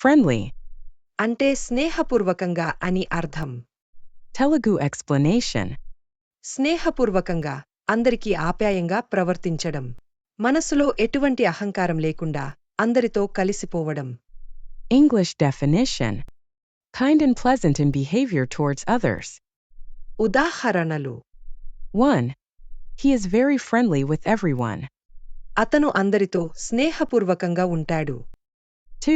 Friendly. అంటే స్నేహపూర్వకంగా అని అర్థం Telugu explanation. స్నేహపూర్వకంగా అందరికీ ఆప్యాయంగా ప్రవర్తించడం మనసులో ఎటువంటి అహంకారం లేకుండా అందరితో కలిసిపోవడం English definition. Kind and pleasant in behavior towards others. ఉదాహరణలు 1. He is very friendly with everyone. అతను అందరితో స్నేహపూర్వకంగా ఉంటాడు 2.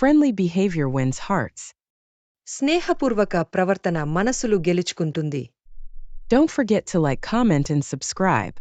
Friendly behavior wins hearts. స్నేహపూర్వక ప్రవర్తన మనసులు గెలుచుకుంటుంది Don't forget to like, comment, and subscribe.